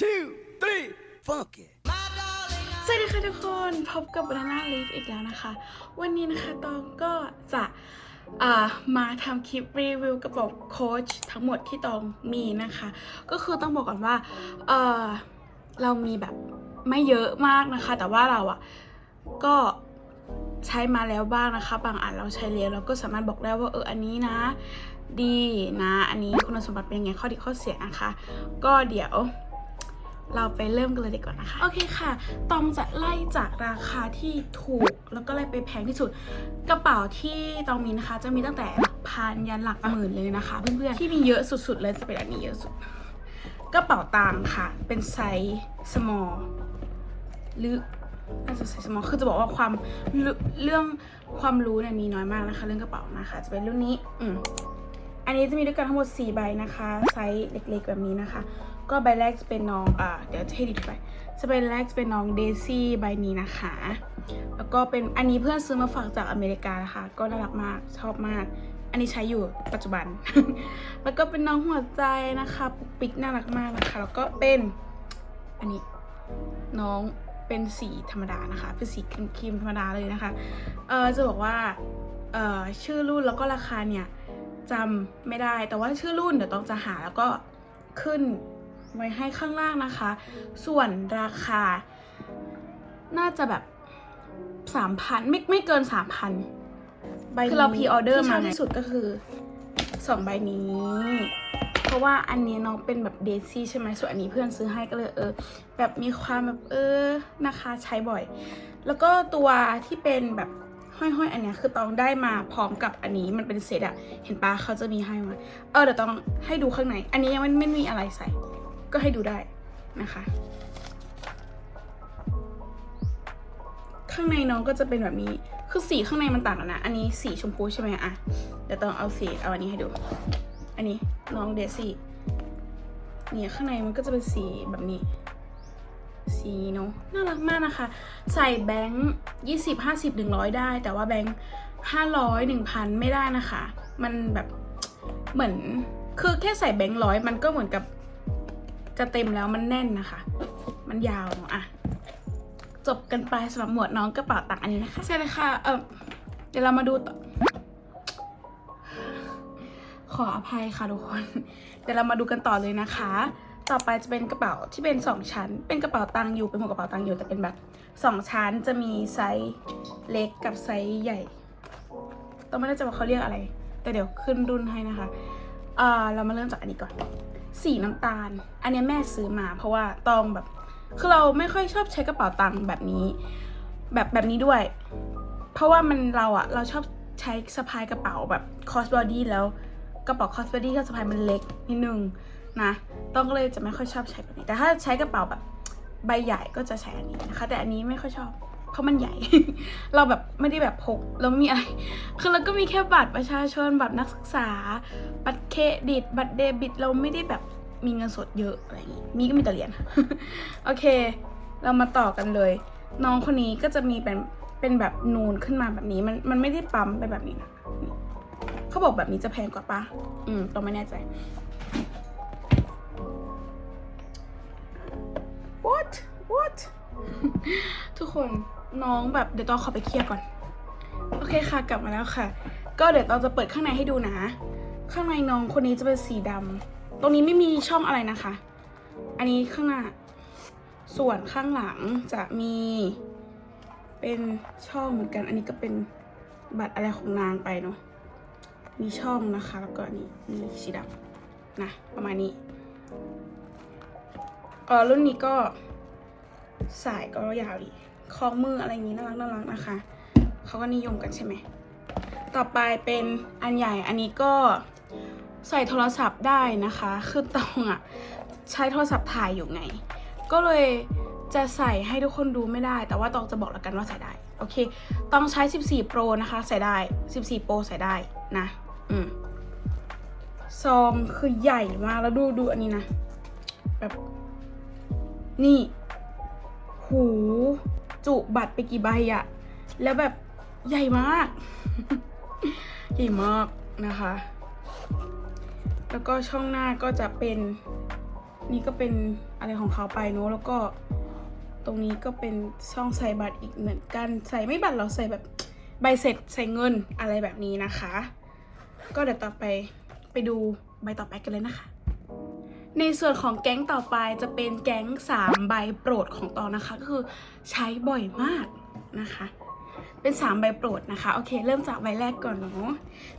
two, three, funky. สวัสดีค่ะทุกคนพบกับ Banana Leaf อีกแล้วนะคะ วันนี้นะคะตองก็จะามาทำคลิปรีวิวกระเป๋าโค้ชทั้งหมดที่ตองมีนะคะ ก็คือต้องบอกก่อนว่าเเรามีแบบไม่เยอะมากนะคะ แต่ว่าเราอะก็ใช้มาแล้วบ้างนะคะ บางอันเราใช้แล้วเราก็สามารถบอกได้ว่าเอออันนี้นะดีนะ อันนี้คุณสมบัติเป็นยังไงข้อดีข้อเสียนะคะ ก็เดี๋ยว เราไปเริ่มกันเลยดีกว่านะคะ โอเคค่ะ ตองจะไล่จากราคาที่ถูกแล้วก็ไล่ไปแพงที่สุด กระเป๋าที่ตองมีนะคะ จะมีตั้งแต่หลักพันยันหลักหมื่นเลยนะคะ เพื่อนๆ ที่มีเยอะสุดๆเลยจะเป็นอันนี้เยอะสุด กระเป๋าตังค์ค่ะ เป็นไซส์ small หรือน่าจะไซส์ small คือจะบอกว่าความเรื่องเรื่องความรู้เนี่ยมีน้อยมากนะคะ เรื่องกระเป๋านะคะ จะเป็นรุ่นนี้ อืม อันนี้จะมีด้วยกันทั้งหมด 4 ใบนะคะ ไซส์เล็กๆแบบนี้นะคะ ก็ใบแรกจะเป็นน้องอ่าเดี๋ยวให้ดีไปจะเป็นแรกจะเป็นน้องเดซี่ใบนี้นะคะ แล้วก็เป็นอันนี้เพื่อนซื้อมาฝากจากอเมริกานะคะ ก็น่ารักมากชอบมาก อันนี้ใช้อยู่ปัจจุบัน แล้วก็เป็นน้องหัวใจนะคะปุกปิกน่ารักมากนะคะ แล้วก็เป็นอันนี้น้องเป็นสีธรรมดานะคะ เป็นสีครีมธรรมดาเลยนะคะ เออจะบอกว่า เอ่อชื่อรุ่นแล้วก็ราคาเนี่ย จำไม่ได้แต่ว่าชื่อรุ่นเดี๋ยวต้องจะหาแล้วก็ขึ้นไว้ให้ข้างล่างนะคะ ส่วนราคา น่าจะแบบสามพันไม่ไม่เกินสามพันใบคือเราพรีออเดอร์มาที่สุดก็คือสองใบนี้ เพราะว่าอันนี้น้องเป็นแบบเดซี่ใช่ไหมส่วนอันนี้เพื่อนซื้อให้ก็เลยเออ แบบมีความแบบเออนะคะใช้บ่อย แล้วก็ตัวที่เป็นแบบ ห้อยๆ อันเนี้ยคือตองได้มาพร้อมกับอันนี้มันเป็นเซตอะเห็นปะเขาจะมีให้มาเออเดี๋ยวต้องให้ดูข้างใน อันนี้ยังไม่ไม่มีอะไรใส่ ก็ให้ดูได้นะคะ ข้างในน้องก็จะเป็นแบบนี้คือสีข้างในมันต่างกันนะ อันนี้สีชมพูใช่ไหมอะเดี๋ยวต้องเอาสีเอาอันนี้ให้ดู อันนี้น้องเดซี่เนี่ยข้างในมันก็จะเป็นสีแบบนี้ สีเนาะน่ารักมากนะคะ ใส่แบงค์ยี่สิบห้าสิบหนึ่งร้อยได้ แต่ว่าแบงค์ห้าร้อยหนึ่งพันไม่ได้นะคะ มันแบบเหมือนคือแค่ใส่แบงค์ร้อยมันก็เหมือนกับ จะเต็มแล้วมันแน่นนะคะ มันยาวเนอะอะจบกันไปสำหรับหมวดน้องกระเป๋าตังค์อันนี้นะคะใช่เลยค่ะเออเดี๋ยวเรามาดูต่อขออภัยค่ะทุกคน เดี๋ยวเรามาดูกันต่อเลยนะคะ ต่อไปจะเป็นกระเป๋าที่เป็นสองชั้น เป็นกระเป๋าตังค์อยู่เป็นหมวกกระเป๋าตังค์อยู่แต่เป็นแบบสองชั้นจะมีไซส์เล็กกับไซส์ใหญ่ต้องไม่แน่ใจว่าเขาเรียกอะไร แต่เดี๋ยวขึ้นรุ่นให้นะคะอ่าเรามาเริ่มจากอันนี้ก่อน สีน้ำตาล อันนี้แม่ซื้อมา เพราะว่าตองแบบ คือเราไม่ค่อยชอบใช้กระเป๋าตังค์แบบนี้ แบบแบบนี้ด้วย เพราะว่ามันเราอะเราชอบใช้สะพายกระเป๋าแบบคอสบอดี้แล้วกระเป๋าคอสบอดี้ก็สะพายมันเล็กนิดนึง นะ ต้องก็เลยจะไม่ค่อยชอบใช้แบบนี้ แต่ถ้าใช้กระเป๋าแบบใบใหญ่ก็จะใช้อันนี้นะคะ แต่อันนี้ไม่ค่อยชอบ เพราะมันใหญ่ เราแบบไม่ได้แบบพกแล้วมีอะไร คือเราก็มีแค่บัตรประชาชนบัตรนักศึกษา บัตรเครดิต บัตรเดบิต เราไม่ได้แบบมีเงินสดเยอะอะไรอย่างงี้ มีก็มีแต่เหรียญโอเค เรามาต่อกันเลย น้องคนนี้ก็จะมีเป็นเป็นแบบนูนขึ้นมาแบบนี้ มันมันไม่ได้ปั๊มไปแบบนี้นะเขาบอกแบบนี้จะแพงกว่าปะอืมต้องไม่แน่ใจ what what ทุกคนน้องแบบเดี๋ยวต้องขอไปเคลียร์ก่อน โอเคค่ะกลับมาแล้วค่ะ ก็เดี๋ยวเราจะเปิดข้างในให้ดูนะ ข้างในน้องคนนี้จะเป็นสีดำตรงนี้ไม่มีช่องอะไรนะคะ อันนี้ข้างหน้า ส่วนข้างหลังจะมี เป็นช่องเหมือนกัน อันนี้ก็เป็นบัตรอะไรของนางไปเนาะมีช่องนะคะ แล้วก็นนี้มีสีดำนะประมาณนี้เออรุ่นนี้ก็ สายก็ยาวดีคล้องมืออะไรอย่างนี้น่ารักน่ารักนะคะ เขาก็นิยมกันใช่ไหม ต่อไปเป็นอันใหญ่อันนี้ก็ใส่โทรศัพท์ได้นะคะ คือตองอะใช้โทรศัพท์ถ่ายอยู่ไง ก็เลยจะใส่ให้ทุกคนดูไม่ได้ แต่ว่าตองจะบอกแล้วกันว่าใส่ได้ โอเค ต้องใช้ 14 Pro นะคะ ใส่ได้ 14 Pro ใส่ได้นะ อืม ซองคือใหญ่มากแล้วดูดูอันนี้นะ แบบ นี่ หู จุบัตรไปกี่ใบอะแล้วแบบใหญ่มาก ใหญ่มากนะคะ แล้วก็ช่องหน้าก็จะเป็น นี่ก็เป็นอะไรของเขาไปเนอะแล้วก็ตรงนี้ก็เป็นช่องใส่บัตรอีกเหมือนกันใส่ไม่บัตรเราใส่แบบใบเสร็จใส่เงินอะไรแบบนี้นะคะ ก็เดี๋ยวต่อไปไปดูใบต่อไปกันเลยนะคะ ในส่วนของแก๊งต่อไปจะเป็นแก๊ง3ใบโปรดของตองนะคะ ก็คือใช้บ่อยมากนะคะ เป็น 3 ใบโปรดนะคะ โอเค เริ่มจากใบแรกก่อนเนาะ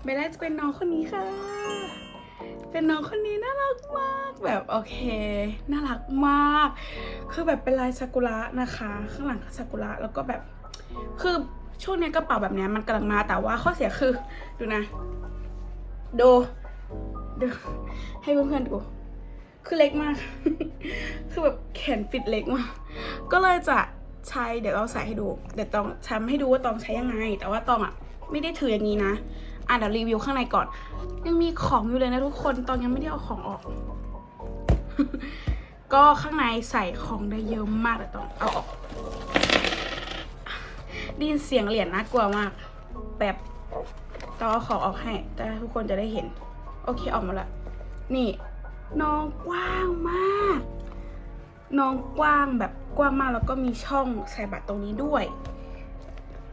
ใบแรกจะเป็นน้องคนนี้ค่ะ เป็นน้องคนนี้น่ารักมากแบบโอเค น่ารักมาก คือแบบเป็นลายซากุระนะคะ ข้างหลังซากุระแล้วก็แบบคือช่วงนี้กระเป๋าแบบนี้มันกำลังมาแต่ว่าข้อเสียคือดูนะ ดูดูให้เพื่อนๆดู คือเล็กมาก คือแบบแขนปิดเล็กมาก ก็เลยจะใช้เดี๋ยวเราใส่ให้ดู เดี๋ยวตองทำให้ดูว่าตองใช้ยังไง แต่ว่าตองอะไม่ได้ถืออย่างนี้นะ อะเดี๋ยวรีวิวข้างในก่อน ยังมีของอยู่เลยนะทุกคน ตองยังไม่ได้เอาของออก ก็ข้างในใส่ของได้เยอะมากแต่ต้องเอาออกดินเสียงเหรียญน่ากลัวมาก แบบต้องเอาของออกให้ แต่ทุกคนจะได้เห็น โอเคออกมาละ นี่ น้องกว้างมาก น้องกว้างแบบกว้างมากแล้วก็มีช่องใส่บัตรตรงนี้ด้วย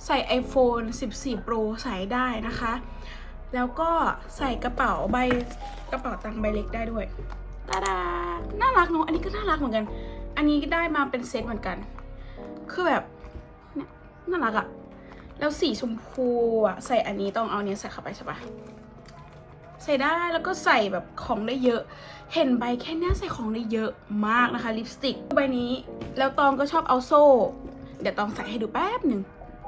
ใส่ iPhone 14 Pro ใส่ได้นะคะ แล้วก็ใส่กระเป๋าใบกระเป๋าตังค์ใบเล็กได้ด้วยตาดาน่ารักเนอะอันนี้ก็น่ารักเหมือนกัน อันนี้ก็ได้มาเป็นเซตเหมือนกัน คือแบบเนี่ยน่ารักอะแล้วสีชมพูอะใส่อันนี้ต้องเอาเนี้ยใส่เข้าไปใช่ปะ ใส่ได้แล้วก็ใส่แบบของได้เยอะ เห็นใบแค่เนี้ยใส่ของได้เยอะมากนะคะลิปสติกใบนี้ แล้วตองก็ชอบเอาโซ่ เดี๋ยวตองใส่ให้ดูแป๊บหนึ่ง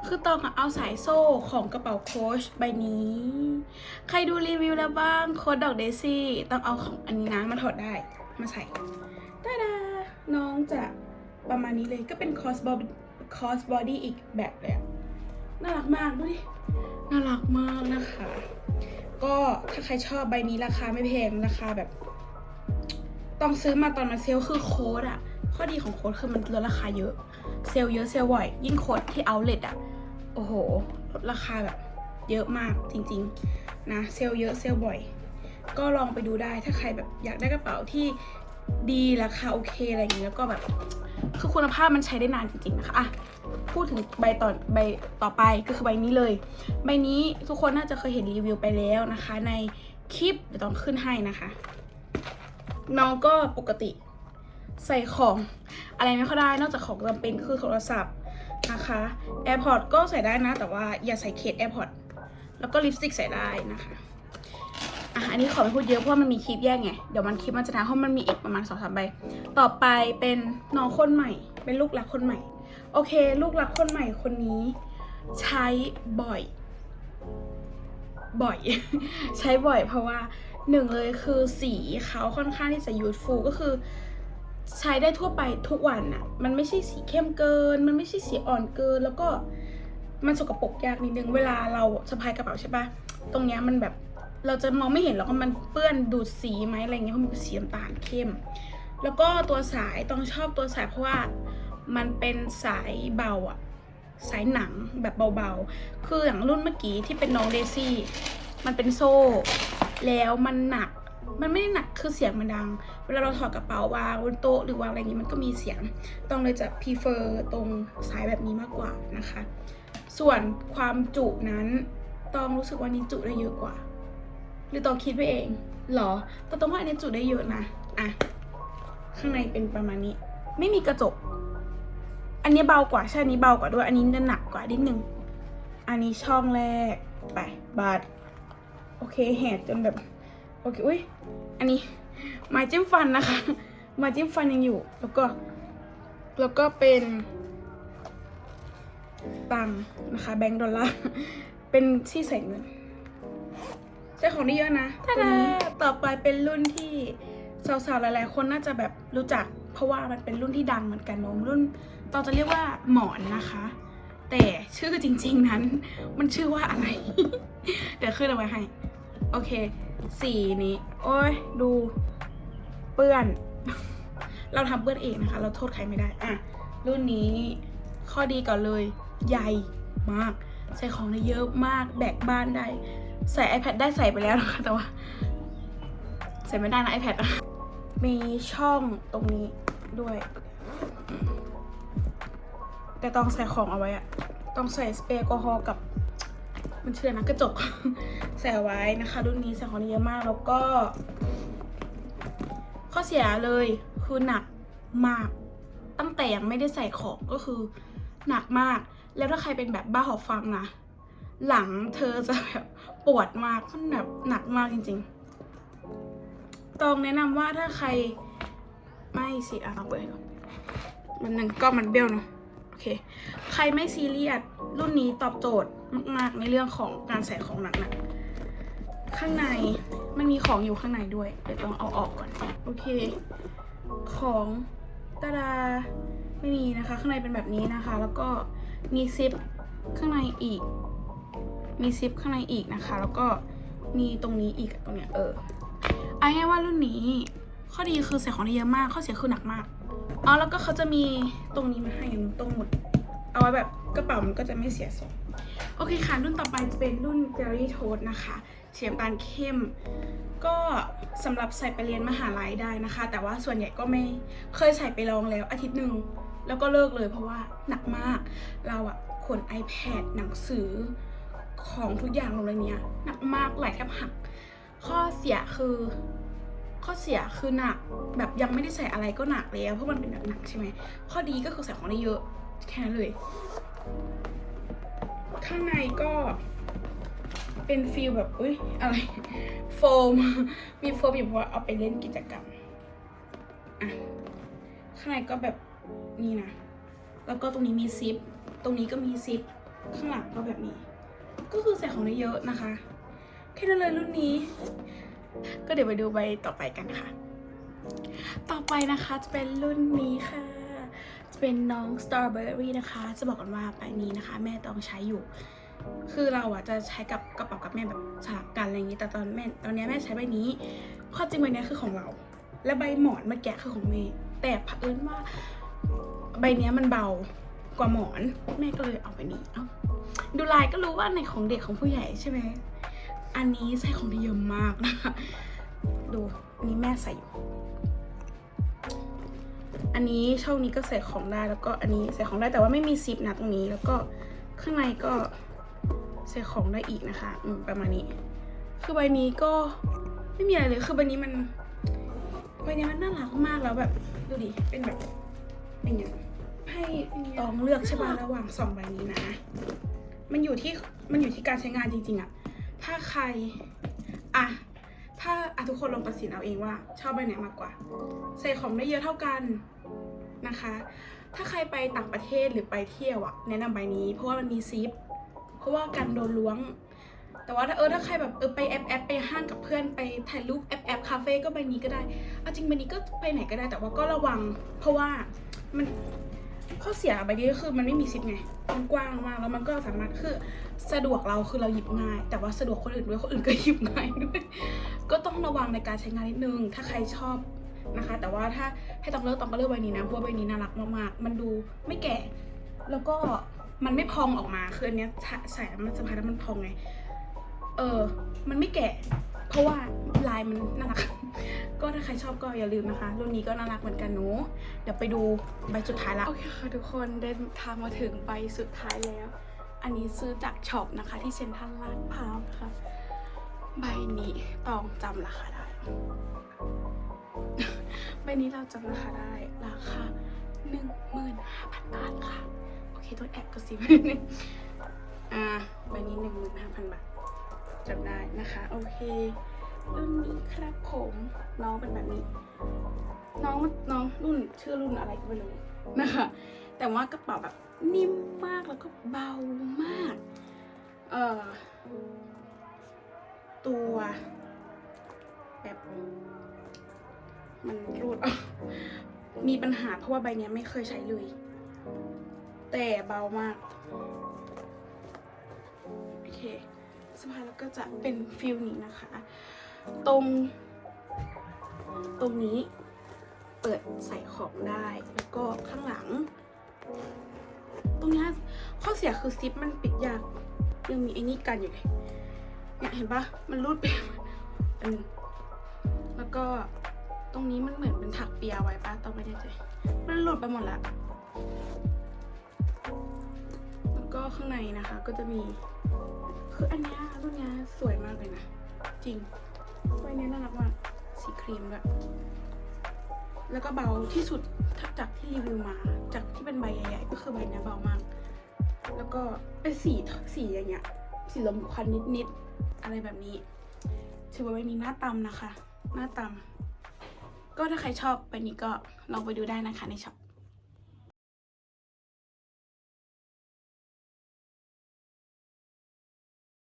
คือตองเอาสายโซ่ของกระเป๋าโค้ชใบนี้ ใครดูรีวิวแล้วบ้างโค้ดดอกเดซี่ต้องเอาของอันนี้นะมาถอดได้มาใส่ตาดาน้องจะประมาณนี้เลยก็เป็นคอสบอคอสบอดี้อีกแบบเลยน่ารักมากดูดิน่ารักมากนะคะ ก็ถ้าใครชอบใบนี้ราคาไม่แพงราคาแบบ ต้องซื้อมาตอนมันเซลคือโค้ดอะข้อดีของโค้ดคือมันลดราคาเยอะ เซลเยอะเซลบ่อย ยิ่งโค้ดที่เอาเล t อะโอ้โหลดราคาแบบ เยอะมากจริงๆนะเซลเยอะเซลบ่อย ก็ลองไปดูได้ถ้าใครแบบอยากได้กระเป๋าที่ดีราคาโอเคอะไรอย่างนี้แล้วก็แบบคือคุณภาพมันใช้ได้นานจริงๆนะคะอะ พูดถึงใบต่อใบต่อไปก็คือใบนี้เลย ใบนี้ทุกคนน่าจะเคยเห็นรีวิวไปแล้วนะคะ ในคลิปเดี๋ยวต้องขึ้นให้นะคะ น้องก็ปกติใส่ของอะไรไม่ค่อยได้นอกจากของจำเป็นคือโทรศัพท์นะคะ AirPod ก็ใส่ได้นะ แต่ว่าอย่าใส่เคส AirPod แล้วก็ลิปสติกใส่ได้นะคะอะอันนี้ขอไม่พูดเยอะเพราะมันมีคลิปแยกไง เดี๋ยวมันคลิปมันจะนานเพราะมันมีอีกประมาณสองสามใบ ต่อไปเป็นน้องคนใหม่ เป็นลูกรักคนใหม่ โอเค ลูกรักคนใหม่คนนี้ ใช้บ่อย บ่อย ใช้บ่อยเพราะว่าหนึ่งเลยคือสีเขาค่อนข้างที่จะยูทฟูก็คือ ใช้ได้ทั่วไปทุกวันอะมันไม่ใช่สีเข้มเกิน มันไม่ใช่สีอ่อนเกิน แล้วก็มันสกปรกยากนิดนึง เวลาเราสะพายกระเป๋าใช่ปะตรงเนี้ยมันแบบเราจะมองไม่เห็นหรอกว่ามันเปื้อนดูดสีไหมอะไรเงี้ยเพราะมันเป็นสีน้ำตาลเข้ม แล้วก็ตัวสายต้องชอบตัวสายเพราะว่า มันเป็นสายเบาอะสายหนังแบบเบาๆ คืออย่างรุ่นเมื่อกี้ที่เป็นน้องเดซี่ มันเป็นโซ่ แล้วมันหนัก มันไม่ได้หนักคือเสียงมันดัง เวลาเราถอดกระเป๋าวางบนโต๊ะหรือวางอะไรอย่างนี้มันก็มีเสียง ต้องเลยจะ prefer ตรงสายแบบนี้มากกว่านะคะ ส่วนความจุนั้นต้องรู้สึกว่านี้จุได้เยอะกว่า หรือต้องคิดไปเองหรอแต่ต้องว่าอันนี้จุได้เยอะนะ อะ ข้างในเป็นประมาณนี้ ไม่มีกระจก อันนี้เบากว่าใช่อันนี้เบากว่าด้วย อันนี้จะหนักกว่านิดนึง อันนี้ช่องแรกไปบาทโอเคแหกจนแบบโอเคอุ้ยอันนี้ไม้จิ้มฟันนะคะไม้จิ้มฟันยังอยู่ แล้วก็ แล้วก็เป็นตังค์นะคะ แบงก์ดอลลาร์เป็นที่ใส่เงินใช้ของได้เยอะนะถ้าต่อไปเป็นรุ่นที่สาวๆหลายๆ คนน่าจะแบบรู้จัก เพราะว่ามันเป็นรุ่นที่ดังเหมือนกันเนอะรุ่น ตอนจะเรียกว่าหมอนนะคะ แต่ชื่อจริง ๆนั้น มันชื่อว่าอะไร เดี๋ยวขึ้นเอาไว้ให้ โอเค สีนี้ โอ้ยดูเปื้อน เราทำเปื้อนเองนะคะ เราโทษใครไม่ได้ อะ รุ่นนี้ข้อดีก่อนเลย ใหญ่มาก ใส่ของได้เยอะมาก แบกบ้านได้ ใส่ iPad ได้ใส่ไปแล้วนะคะ แต่ว่า ใส่ไม่ได้นะ iPad มีช่องตรงนี้ด้วย แต่ต้องใส่ของเอาไว้อะต้องใส่สเปรย์แอลกอฮอล์กับ มันเชื่อนะกระจก ใส่ไว้นะคะรุ่นนี้ใส่ของเยอะมากแล้วก็ ข้อเสียเลยคือหนักมาก ตั้งแต่ยังไม่ได้ใส่ของก็คือหนักมาก แล้วถ้าใครเป็นแบบบ้าหอบฟังนะหลังเธอจะแบบปวดมากมันแบบหนักมากจริงๆต้องแนะนำว่าถ้าใครไม่สิอะเอาเปิดให้ก่อนมันหนึ่งก็มันเบี้ยวเนาะ อเค ใครไม่ซีเรียสรุ่นนี้ตอบโจทย์มาก ๆ ในเรื่องของการใส่ของหนักๆข้างในมันมีของอยู่ข้างในด้วยเดี๋ยวต้องเอาออกก่อน โอเค ของตาดาไม่มีนะคะ ข้างในเป็นแบบนี้นะคะ แล้วก็มีซิปข้างในอีก มีซิปข้างในอีกนะคะ แล้วก็มีตรงนี้อีกตรงเนี้ยเออเอาง่ายว่ารุ่นนี้ข้อดีคือใส่ของได้เยอะมาก ข้อเสียคือหนักมาก อ๋อแล้วก็เขาจะมีตรงนี้มาให้ตรงหมด เอาไว้แบบกระเป๋ามันก็จะไม่เสียทรงโอเคค่ะ รุ่นต่อไปจะเป็นรุ่น Berry Toast นะคะเสียงตาลเข้ม ก็สำหรับใส่ไปเรียนมหาลัยได้นะคะ แต่ว่าส่วนใหญ่ก็ไม่เคยใส่ไปลองแล้วอาทิตย์หนึ่งแล้วก็เลิกเลยเพราะว่าหนักมาก เราอะขน iPad หนังสือของทุกอย่างลงเลยเนี้ยหนักมากไหลแทบหัก ข้อเสียคือ ข้อเสียคือหนักแบบยังไม่ได้ใส่อะไรก็หนักแล้วเพราะมันเป็นแบบหนักใช่ไหมข้อดีก็คือใส่ของได้เยอะแค่นั้นเลย ข้างในก็เป็นฟีลแบบอุ้ยอะไรโฟม มีโฟมอยู่เพราะว่าเอาไปเล่นกิจกรรมอะข้างในก็แบบนี้นะ แล้วก็ตรงนี้มีซิป ตรงนี้ก็มีซิป ข้างหลังก็แบบนี้ ก็คือใส่ของได้เยอะนะคะ แค่นั้นเลยรุ่นนี้ ก็เดี๋ยวไปดูใบต่อไปกันค่ะ ต่อไปนะคะจะเป็นรุ่นนี้ค่ะ จะเป็นน้อง Strawberry นะคะ จะบอกกันว่าใบนี้นะคะ แม่ต้องใช้อยู่ คือเราอะจะใช้กับกระเป๋ากับแม่แบบสลับกันอะไรอย่างนี้ แต่ตอนแม่ตอนนี้แม่ใช้ใบนี้ข้อจริงใบนี้คือของเรา และใบหมอนเมื่อกี้คือของแม่ แต่เผอิญว่าใบนี้มันเบากว่าหมอน แม่ก็เลยเอาไปนี้ เอ้าดูลายก็รู้ว่าในของเด็กของผู้ใหญ่ใช่ไหม อันนี้ใส่ของได้เยอะมากนะคะดูนนี้แม่ใส่อยู่อันนี้ช่องนี้ก็ใส่ของได้แล้วก็อันนี้ใส่ของได้แต่ว่าไม่มีซิปนะตรงนี้ แล้วก็ข้างในก็ใส่ของได้อีกนะคะอืมประมาณนี้ คือใบนี้ก็ไม่มีอะไรเลยคือใบนี้มันใบนี้มันน่ารักมากแล้วแบบดูดิเป็นแบบเป็นอย่างนี้ให้ตองเลือกใช่ป่ะระหว่างสองใบนี้นะ มันอยู่ที่มันอยู่ที่การใช้งานจริงๆอะ ถ้าใคร อะ ถ้าอะทุกคนลองตัดสินเอาเองว่า ชอบใบไหนมากกว่าใส่ของได้เยอะเท่ากันนะคะ ถ้าใครไปต่างประเทศหรือไปเที่ยวอะแนะนำใบนี้ เพราะว่ามันมีซิป เพราะว่าการโดนล้วง แต่ว่าถ้าเออถ้าใครแบบเออไปแอปแอปไปห้างกับเพื่อนไปถ่ายรูปแอปแอปคาเฟ่ก็ใบนี้ก็ได้เอาจริงใบนี้ก็ไปไหนก็ได้แต่ว่าก็ระวัง เพราะว่ามัน ข้อเสียใบนี้ก็คือมันไม่มีซิปไง มันกว้างมากแล้วมันก็สามารถคือสะดวกเราคือเราหยิบง่าย แต่ว่าสะดวกคนอื่นด้วยคนอื่นก็หยิบง่ายด้วย ก็ต้องระวังในการใช้งานนิดนึง ถ้าใครชอบนะคะ แต่ว่าถ้าให้ต้องเลือกต้องก็เลือกใบนี้นะเพราะว่าใบนี้น่ารักมากๆ มันดูไม่แก่ แล้วก็มันไม่พองออกมา คืออันเนี้ยใส่แล้วมันสะพายแล้วมันพองไง เออ มันไม่แก่ เพราะว่าลายมันน่ารัก ก็ถ้าใครชอบก็อย่าลืมนะคะ รุ่นนี้ก็น่ารักเหมือนกันหนู เดี๋ยวไปดูใบสุดท้ายละ โอเคค่ะทุกคนเดินทางมาถึงใบสุดท้ายแล้ว อันนี้ซื้อจากช็อปนะคะ ที่เซ็นทรัลลาดพร้าวนะคะใบนี้ต้องจำราคาได้ ใบนี้เราจำราคาได้ราคาหนึ่งหมื่นห้าพันบาทค่ะ โอเคตัวแอบกระซิบนิดนึงอ่าใบนี้หนึ่งหมื่นห้าพันบาทจำได้นะคะ โอเค รุ่นนี้ครับผมน้องเป็นแบบนี้ น้องน้องรุ่นชื่อรุ่นอะไรก็ไม่รู้นะคะ แต่ว่ากระเป๋าแบบนิ่มมากแล้วก็เบามาก เอ่อ ตัวแบบมันรูดออกมีปัญหาเพราะว่าใบเนี้ยไม่เคยใช้เลย แต่เบามาก โอเคสะพายแล้วก็จะเป็นฟิลนี้นะคะ ตรง ตรงนี้เปิดใส่ของได้ แล้วก็ข้างหลัง ตรงนี้ข้อเสียคือซิปมันปิดยากยังมีไอ้นี่กันอยู่เลยเนี่ยเห็นปะมันรูดไปอันหนึงแล้วก็ตรงนี้มันเหมือนเป็นถักเปียไว้ป้าต้องไม่แน่ใจมันหลุดไปหมดละแล้วก็ข้างในนะคะ ก็จะมี คืออันนี้รุ่นนี้สวยมากเลยนะ จริง นี้น่ารักมาก สีครีมด้วย แล้วก็เบาที่สุดถ้าจากที่รีวิวมา จากที่เป็นใบใหญ่ๆ ก็คือใบเนี้ยเบามาก แล้วก็เป็นสีสีอย่างเงี้ย สีลมควันนิดๆ อะไรแบบนี้ ถือว่าใบนี้หน้าตำนะคะ หน้าตำก็ถ้าใครชอบใบนี้ก็ลองไปดูได้นะคะในช็อป